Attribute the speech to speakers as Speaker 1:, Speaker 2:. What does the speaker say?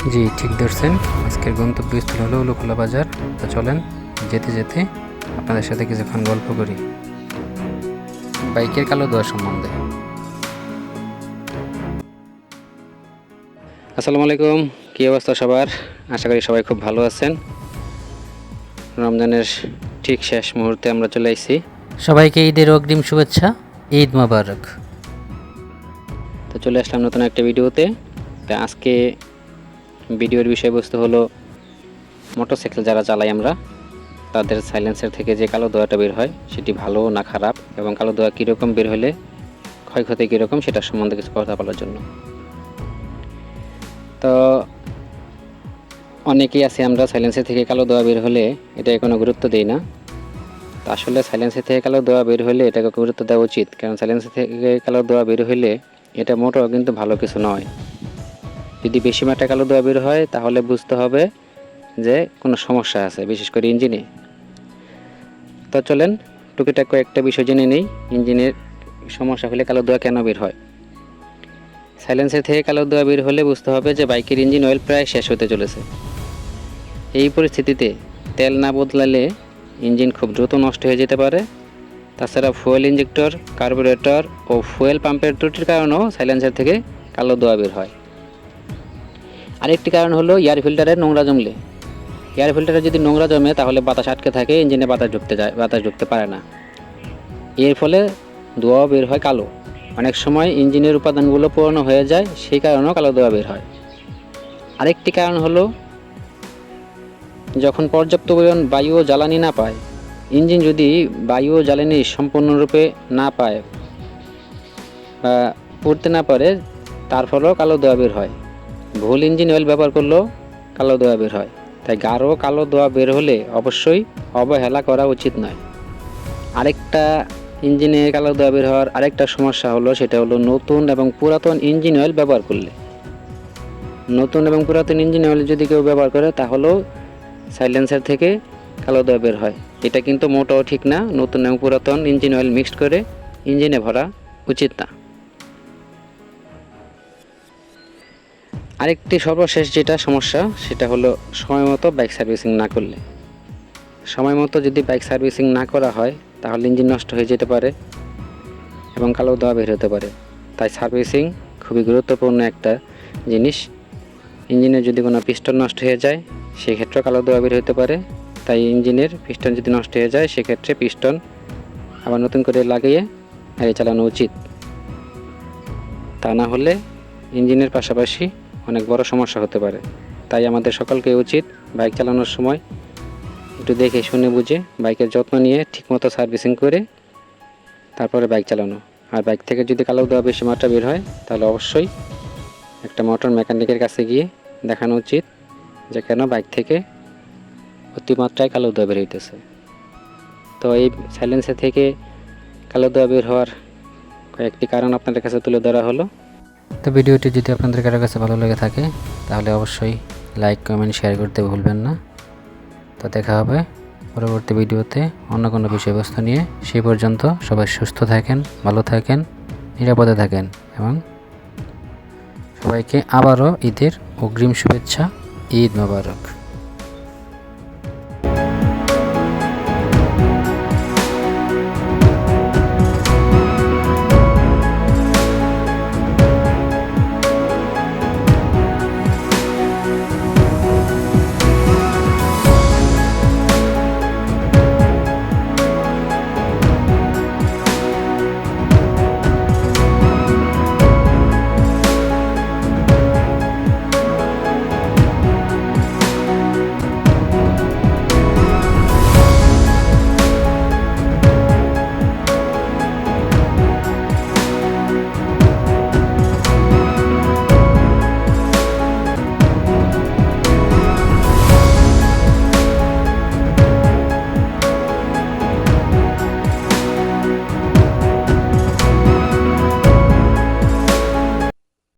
Speaker 1: জি ঠিক ধরছেন। আজকের গন্তব্যস্থল হলো উলুখোলা বাজার। তো চলেন যেতে যেতে আপনাদের সাথে কিছুক্ষণ গল্প করি। বাইকের কালো দোয়া সম্বন্ধে। আসসালামু আলাইকুম। কী অবস্থা সবার? আশা করি সবাই খুব ভালো আছেন। রমজানের ঠিক শেষ মুহূর্তে আমরা চলে আসছি
Speaker 2: সবাইকে ঈদের অগ্রিম শুভেচ্ছা ঈদ মোবারক।
Speaker 1: তো চলে আসলাম নতুন একটা ভিডিওতে। তা আজকে ভিডিওর বিষয়বস্তু হলো, মোটরসাইকেল যারা চালাই আমরা, তাদের সাইলেন্সের থেকে যে কালো দোয়াটা বের হয়, সেটি ভালো না খারাপ? এবং কালো দোয়া কীরকম বের হলে ক্ষয়ক্ষতি কীরকম, সেটার সম্বন্ধে কিছু কথা বলার জন্য। তো, অনেকেই আছে আমরা সাইলেন্সের থেকে কালো দোয়া বের হলে এটাকে কোনো গুরুত্ব দিই না। আসলে সাইলেন্সের থেকে কালো দোয়া বের হলে এটাকে গুরুত্ব দেওয়া উচিত। কারণ সাইলেন্সের থেকে কালো দোয়া বের হলে এটা মোটেও কিন্তু ভালো কিছু নয়। যদি বেশি মাত্রায় কালো দোয়া বের হয়, তাহলে বুঝতে হবে যে কোনো সমস্যা আছে, বিশেষ করে ইঞ্জিনে। তো চলেন, টুকিটাক কয়েকটা বিষয় জেনে নেই, ইঞ্জিনের সমস্যা হলে কালো দোয়া কেন বের হয়। সাইলেন্সের থেকে কালো দোয়া বের হলে বুঝতে হবে যে বাইকের ইঞ্জিন অয়েল প্রায় শেষ হতে চলেছে। এই পরিস্থিতিতে তেল না বদলালে ইঞ্জিন খুব দ্রুত নষ্ট হয়ে যেতে পারে। তাছাড়া ফুয়েল ইঞ্জেক্টর কার্বোরেটর ও ফুয়েল পাম্পের ত্রুটির কারণেও সাইলেন্সার থেকে কালো দোয়া বের হয়। আরেকটি কারণ হলো এয়ার ফিল্টারের নোংরা জমলে। এয়ার ফিল্টারে যদি নোংরা জমে, তাহলে বাতাস আটকে থাকে ইঞ্জিনে বাতাস ঢুকতে যায়, বাতাস ঢুকতে পারে না। এর ফলে দোয়া বের হয় কালো। অনেক সময় ইঞ্জিনের উপাদানগুলো পুরনো হয়ে যায়, সেই কারণেও কালো দোয়া বের হয়। আরেকটি কারণ হলো, যখন পর্যাপ্ত পরিমাণ বায়ু ও জ্বালানি না পায় ইঞ্জিন যদি বায়ু ও জ্বালানি সম্পূর্ণরূপে না পায়, বা পড়তে না পারে, তার ফলেও কালো দোয়া বের হয়। ভুল ইঞ্জিন অয়েল ব্যবহার করলেও কালো দোয়া বের হয়। তাই গাঢ় কালো দোয়া বের হলে অবশ্যই অবহেলা করা উচিত নয়। আরেকটা ইঞ্জিনে কালো দোয়া বের হওয়ার আরেকটা সমস্যা হলো, সেটা হলো নতুন এবং পুরাতন ইঞ্জিন অয়েল ব্যবহার করলে। নতুন এবং পুরাতন ইঞ্জিন অয়েল যদি কেউ ব্যবহার করে, তাহলেও সাইলেন্সার থেকে কালো দোয়া বের হয়। এটা কিন্তু মোটাও ঠিক না। নতুন এবং পুরাতন ইঞ্জিন অয়েল মিক্সড করে ইঞ্জিনে ভরা উচিত না। আরেকটি সর্বশেষ যেটা সমস্যা, সেটা হলো সময় মতো বাইক সার্ভিসিং না করলে। সময় মতো যদি বাইক সার্ভিসিং না করা হয়, তাহলে ইঞ্জিন নষ্ট হয়ে যেতে পারে এবং কালো দোয়া বের হতে পারে। তাই সার্ভিসিং খুবই গুরুত্বপূর্ণ একটা জিনিস। ইঞ্জিনের যদি কোনো পিস্টন নষ্ট হয়ে যায় সেক্ষেত্রে কালো দোয়া বের হতে পারে। তাই ইঞ্জিনের পিস্টন যদি নষ্ট হয়ে যায়, সেক্ষেত্রে পিস্টন আবার নতুন করে লাগিয়ে গাড়ি চালানো উচিত। তা না হলে ইঞ্জিনের পাশাপাশি অনেক বড় সমস্যা হতে পারে। তাই আমাদের সকলকে উচিত বাইক চালানোর সময় একটু দেখে শুনে বুঝে বাইকের যত্ন নিয়ে ঠিকমতো সার্ভিসিং করে তারপরে বাইক চালানো। আর বাইক থেকে যদি কালো দেওয়া বেশি মাত্রা বের হয়, তাহলে অবশ্যই একটা মোটর মেকানিকের কাছে গিয়ে দেখানো উচিত যে কেন বাইক থেকে অতিমাত্রায় কালো দেওয়া বের হইতেছে। তো এই সাইলেন্সের থেকে কালো দেওয়া বের হওয়ার কয়েকটি কারণ আপনাদের কাছে তুলে ধরা হলো। তো ভিডিওটি যদি আপনাদের কারও কাছে ভালো লেগে থাকে, তাহলে অবশ্যই লাইক কমেন্ট শেয়ার করতে ভুলবেন না। তো দেখা হবে পরবর্তী ভিডিওতে অন্য কোনো বিষয়বস্তু নিয়ে। সেই পর্যন্ত সবাই সুস্থ থাকেন, ভালো থাকেন, নিরাপদে থাকেন এবং সবাইকে আবারও ঈদের অগ্রিম শুভেচ্ছা, ঈদ মোবারক।